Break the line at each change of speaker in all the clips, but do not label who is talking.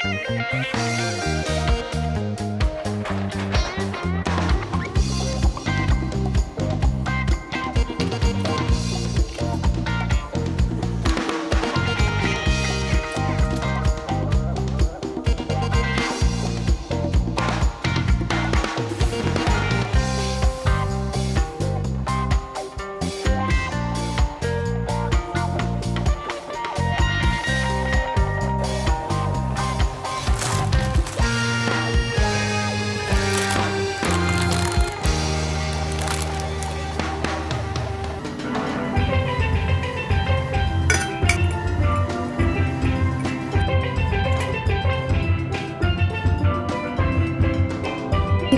Thank you.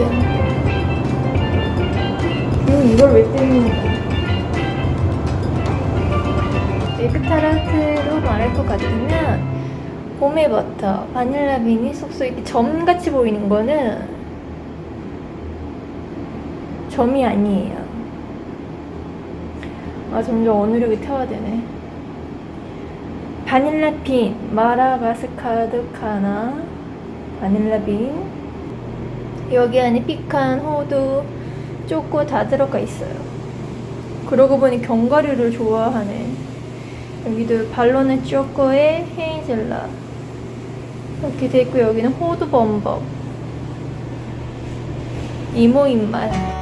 아, 목이야. 음, 이걸 왜 뜯는 거야? 에그타르트로 말할 것 같으면 봄의 버터, 바닐라 비니, 쏙쏙 이렇게 점같이 보이는 거는 점이 아니에요. 아 점점 어느력이 태화되네. 바닐라 빈, 마라가스카드 카나, 바닐라 빈. 여기 안에 피칸, 호두, 초코 다 들어가 있어요. 그러고 보니 견과류를 좋아하네. 여기도 발로는 초코에 헤이즐넛 이렇게 돼 있고 여기는 호두 범벅. 이모 입맛.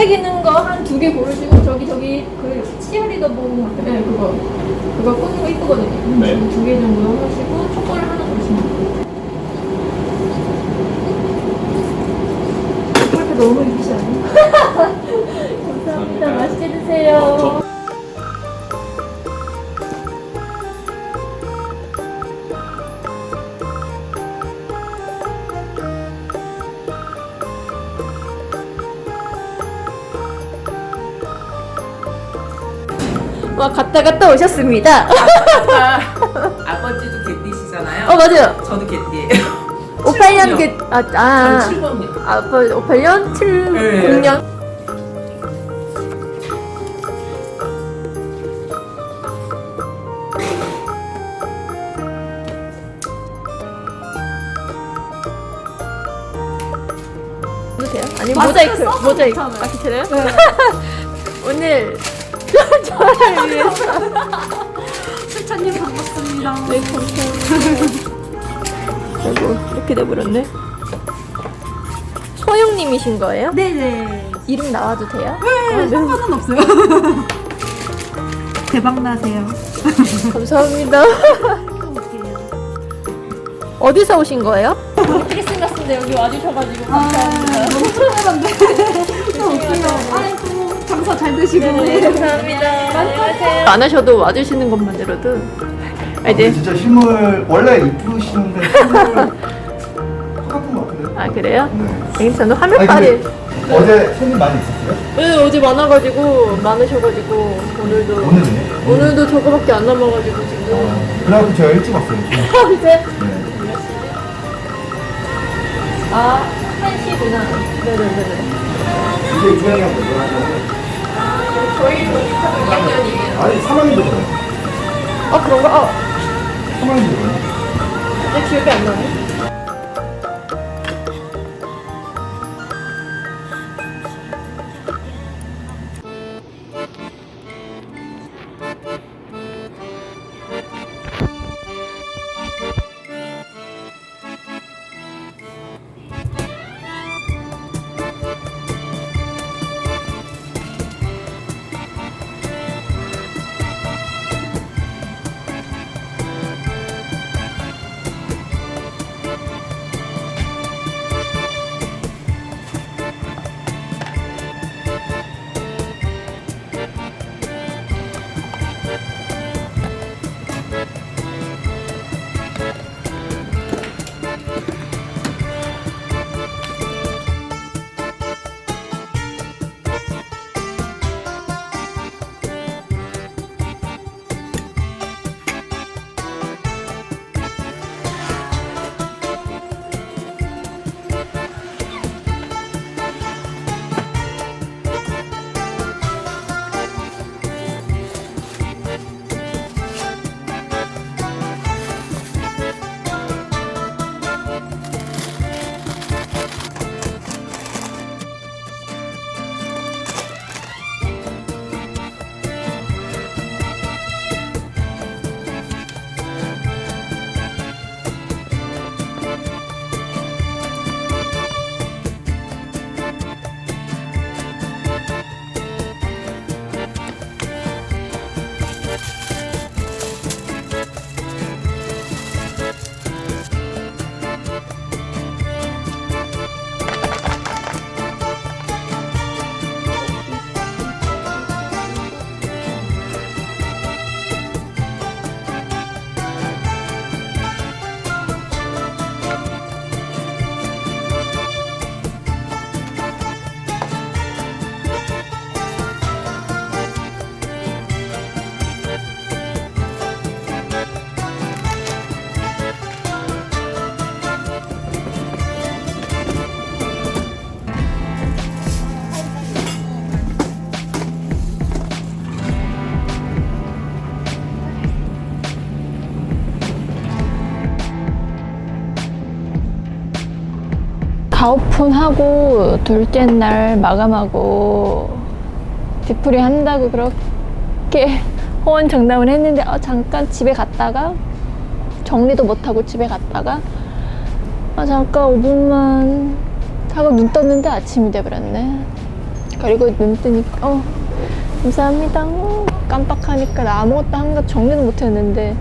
반짝이는 거 한 두 개 고르시고, 저기, 저기, 그, 치어리더 뭐, 네, 그거. 그거 꽂는 거 이쁘거든요.
네.
두 개 정도 하시고, 초코를 하나 고르시면 돼요. 초코를 너무 이쁘지 않아요? 감사합니다. 맛있게 드세요. 와 갔다 갔다 오셨습니다.
아버지도 개띠시잖아요.
어 맞아요.
저도 개띠예요.
58년 그 아, 아,
전 7번이요.
아 58년 7
네.
6년 보세요. 아니 모자이크 모자이크 아 괜찮아요? 오늘 저를 위해서
수찬님 반갑습니다.
네 감사합니다. 아이고 이렇게 돼버렸네. 소영님이신 거예요?
네네.
이름 나와도 돼요?
네, 상관은 없어요. 대박 나세요.
감사합니다. 어디서 오신 거예요? 크리스마스인데 여기 와주셔가지고
아, 너무 불편한데. 또 올게요. 장사 잘 되시고.
네, 감사합니다. 안녕하세요. 안 하셔도 와주시는 것만으로도 아,
네.
이제
진짜 실물 원래 이쁘시는데 실물 똑같은 것 같은데요?
아 그래요?
네.
선생님 저는
아니
화면빨이
근데 어제 손님 많이 있었어요?
네, 어제 많아가지고 많으셔가지고 오늘도
오늘은요?
오늘도 저거밖에 안 남아가지고 지금
어, 그래갖고 제가 일찍 왔어요. 지금.
이제
네.
아 한시구나.
이제 하냐고?
저희 저희 2학년이에요.
아니 3학년도 그래요.
아 그런가? 아,
3학년도 그래요.
내 기억이 안 나네.
다 오픈하고 둘째 날 마감하고 디프리 한다고 그렇게 호언 정담을 했는데 어, 잠깐 집에 갔다가
정리도 못하고 집에 갔다가 아 잠깐 5분만 하고 눈 떴는데 아침이 돼버렸네. 그리고 눈 뜨니까 어 감사합니다. 어, 깜빡하니까 나 아무것도 한것 정리도 못했는데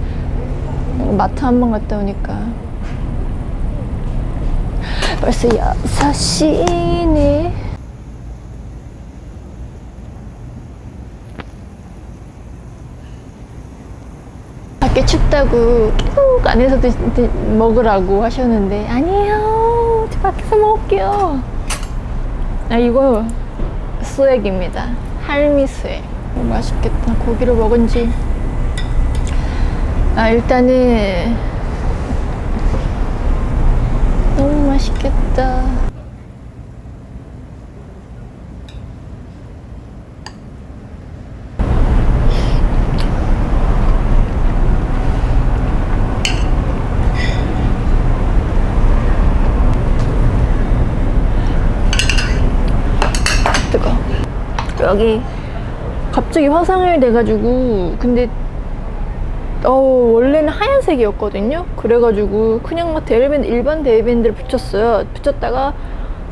마트 한 번 갔다 오니까 벌써 6시네 밖에 춥다고 계속 안에서 드, 드, 먹으라고 하셨는데 아니에요. 저 밖에서 먹을게요. 아 이거 수액입니다. 할미 수액. 오, 맛있겠다. 고기를 먹은 지 아 일단은 너무 맛있겠다. 여기 갑자기 화상을 돼가지고 근데 어 원래는 하얀색이었거든요. 그래가지고 그냥 막 데일밴드 일반 데일밴드를 붙였어요. 붙였다가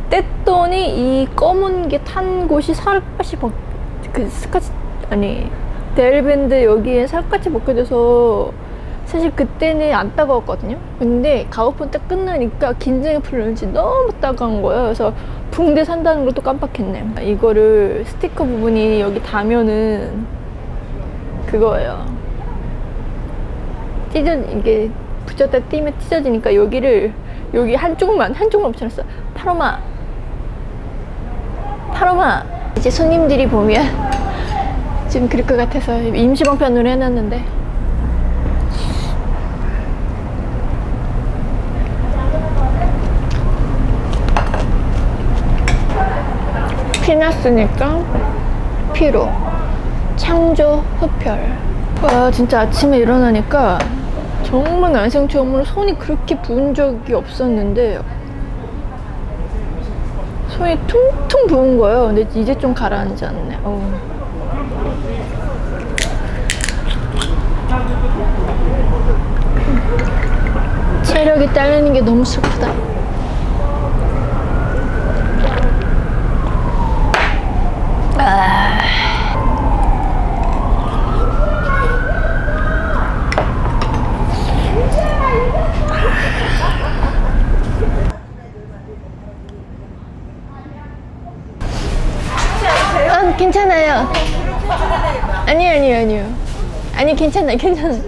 뗐더니 이 검은 게 탄 곳이 살갗이 벗, 그 스카치 아니 데일밴드 여기에 살갗이 벗겨져서 사실 그때는 안 따가웠거든요. 근데 가오픈 딱 끝나니까 긴장이 풀렸는지 너무 따가운 거예요. 그래서 붕대 산다는 것도 깜빡했네. 이거를 스티커 부분이 여기 닿으면은 그거예요. 찢어 이게 붙였다 띄면 찢어지니까 여기를 여기 한쪽만 한쪽만 붙여놨어. 파로마, 파로마. 이제 손님들이 보면 지금 그럴 것 같아서 임시 방편으로 해놨는데. 피났으니까 피로 창조 흡혈 와 진짜 아침에 일어나니까 정말 난생 처음으로 손이 그렇게 부은 적이 없었는데 손이 퉁퉁 부은 거예요. 근데 이제 좀 가라앉았네. 어우. 체력이 딸리는 게 너무 슬프다. 아, 괜찮아요. 아니요, 아니요, 아니요. 아니, 괜찮아요, 괜찮아요.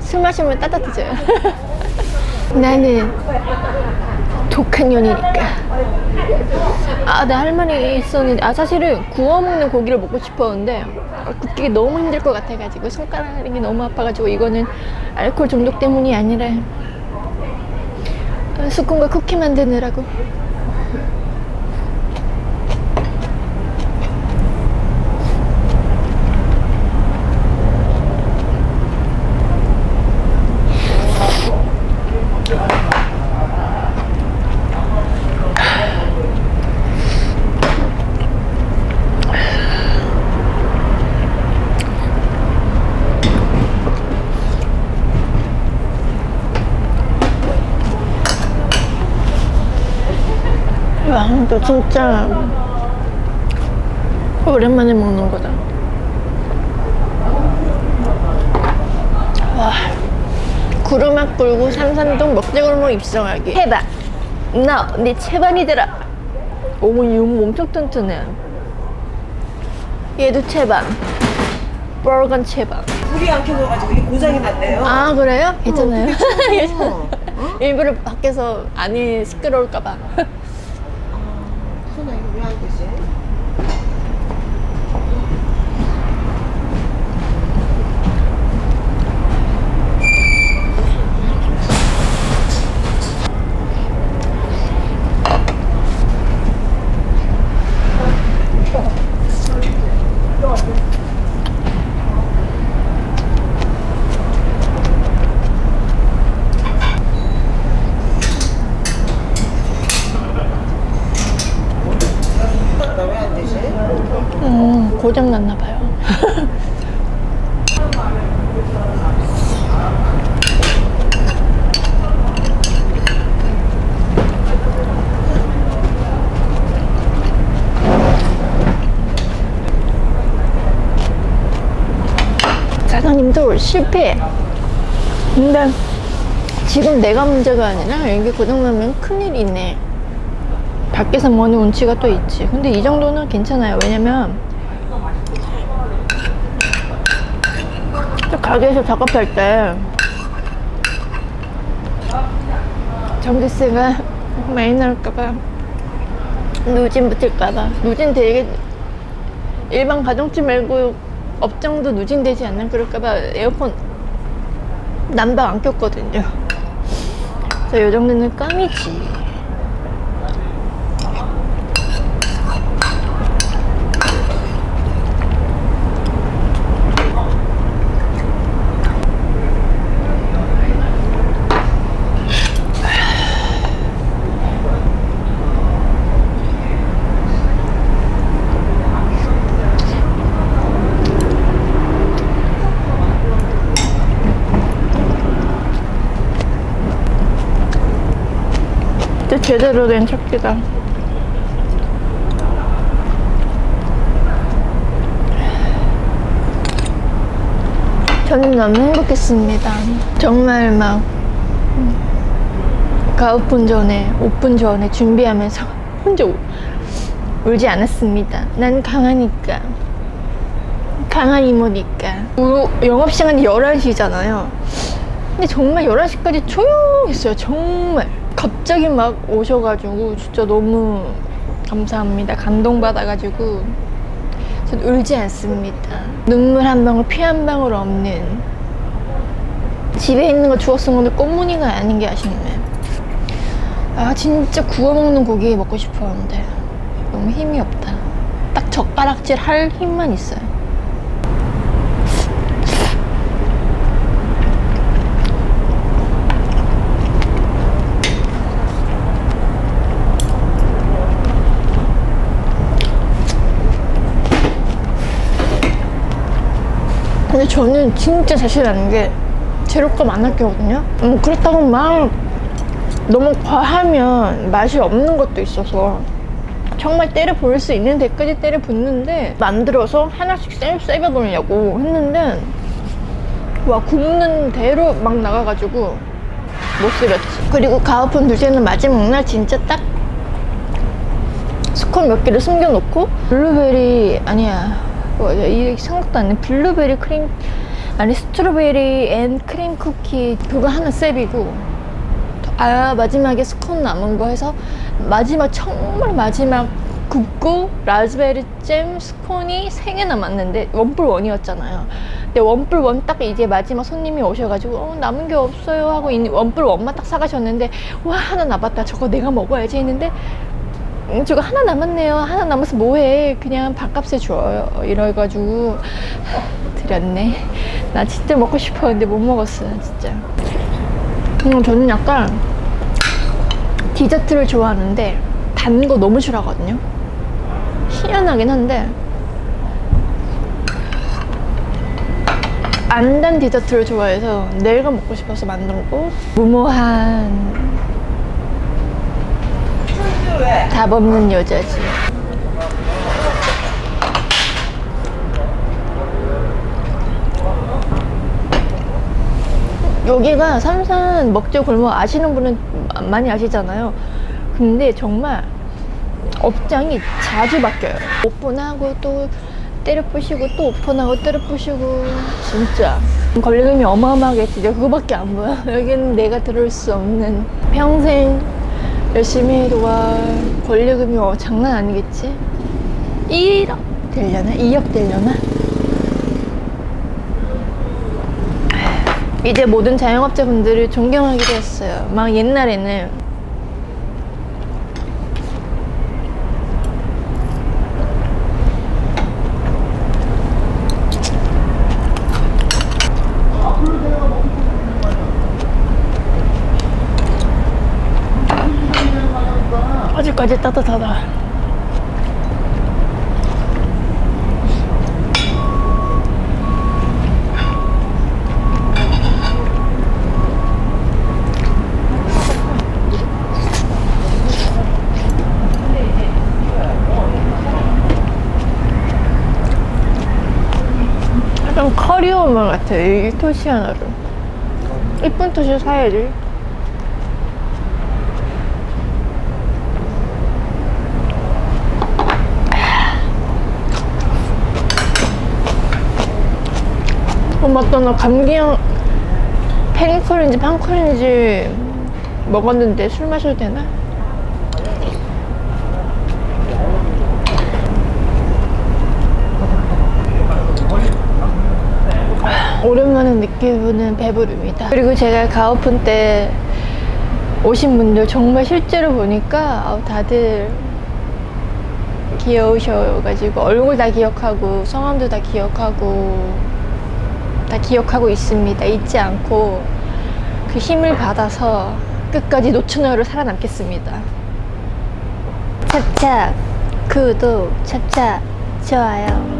술 마시면 따뜻해져요. 나는 독한 년이니까. 아, 내 할머니 있었는데, 아, 사실은 구워 먹는 고기를 먹고 싶었는데, 아, 굽기 너무 힘들 것 같아가지고, 손가락이 너무 아파가지고, 이거는 알코올 중독 때문이 아니라, 아, 수콘과 쿠키 만드느라고. 와, 너 진짜 오랜만에 먹는 거다. 와, 구르막 불고 삼산동 먹자골목 입성하기. 해봐. 너네 채반이더라. 어머, 이 몸 엄청 튼튼해. 얘도 채반. 빨간 채반.
불이 안 켜져가지고 이게 고장이 났대요.
아, 그래요? 괜찮아요?
어.
일부러 밖에서 안이 시끄러울까봐.
손
그래도 실패. 근데 지금 내가 문제가 아니라 여기 고장나면 큰일이네. 밖에서 머는 운치가 또 있지. 근데 이 정도는 괜찮아요. 왜냐면 저 가게에서 작업할 때 전기세가 많이 나올까봐 누진 붙을까봐 누진 되게 일반 가정집 말고 업장도 누진되지 않는 그럴까봐 에어컨 난방 안 꼈거든요. 그래서 이 정도는 깜이지. 제대로 된 찾기다. 저는 너무 행복했습니다. 정말 막 음, 가오픈 전에, 오픈 전에 준비하면서 혼자 울- 울지 않았습니다. 난 강하니까. 강한 이모니까. 우- 영업시간이 11시잖아요. 근데 정말 11시까지 조용했어요. 정말. 갑자기 막 오셔가지고 진짜 너무 감사합니다. 감동받아가지고 전 울지 않습니다. 눈물 한 방울, 피 한 방울 없는 집에 있는 거 주웠은 건데 꽃무늬가 아닌 게 아쉽네. 아 진짜 구워 먹는 고기 먹고 싶었는데 너무 힘이 없다. 딱 젓가락질 할 힘만 있어요. 저는 진짜 자신 있는 게 재료값 안 아끼거든요. 음, 그렇다고 막 너무 과하면 맛이 없는 것도 있어서 정말 때려 부을 수 있는 데까지 때려 붓는데 만들어서 하나씩 세, 세벼 놓으려고 했는데 와 굽는 대로 막 나가가지고 못 세렸지. 그리고 가오픈 둘째는 마지막 날 진짜 딱 스콘 몇 개를 숨겨놓고 블루베리 아니야 뭐, 이 생각도 안 나. 블루베리 크림 아니 스트로베리 앤 크림 쿠키 그거 하나 셉이고 아 마지막에 스콘 남은 거 해서 마지막 정말 마지막 굽고 라즈베리 잼 스콘이 세개 남았는데 원뿔 원이었잖아요. 근데 원뿔 원 딱 이제 마지막 손님이 오셔가지고 어, 남은 게 없어요 하고 이 원뿔 원만 딱 사가셨는데 와 하나 남았다 저거 내가 먹어야지 했는데 음, 저거 하나 남았네요. 하나 남아서 뭐해? 그냥 밥값에 줘요. 이래가지고 드렸네. 나 진짜 먹고 싶었는데 못 먹었어요, 진짜. 음, 저는 약간 디저트를 좋아하는데 단 거 너무 싫어하거든요. 희한하긴 한데 안 단 디저트를 좋아해서 내가 먹고 싶어서 거 무모한 답 없는 여자지. 여기가 삼산 먹재 골목 아시는 분은 많이 아시잖아요. 근데 정말 업장이 자주 바뀌어요. 오픈하고 또 때려 부시고 또 오픈하고 때려 부시고 진짜 권리금이 어마어마하게 진짜 그거밖에 안 보여. 여기는 내가 들을 수 없는 평생 열심히 해도 와 권리금이 어, 장난 아니겠지? 1억 되려나? 2억 되려나? 이제 모든 자영업자분들을 존경하기로 했어요. 막 옛날에는 아직까지 따뜻하다. 약간 커리어 선물 같아요. 이 토시 하나로. 이쁜 토시 사야지. 어, 맞다. 나 감기약 페니컬인지 판컬인지 먹었는데 술 마셔도 되나? 오랜만에 느껴보는 배부름이다. 그리고 제가 가오픈 때 오신 분들 정말 실제로 보니까 다들 귀여우셔가지고 얼굴 다 기억하고 성함도 다 기억하고 다 기억하고 있습니다. 잊지 않고 그 힘을 받아서 끝까지 노처녀로 살아남겠습니다. 찹찹 구독 찹찹 좋아요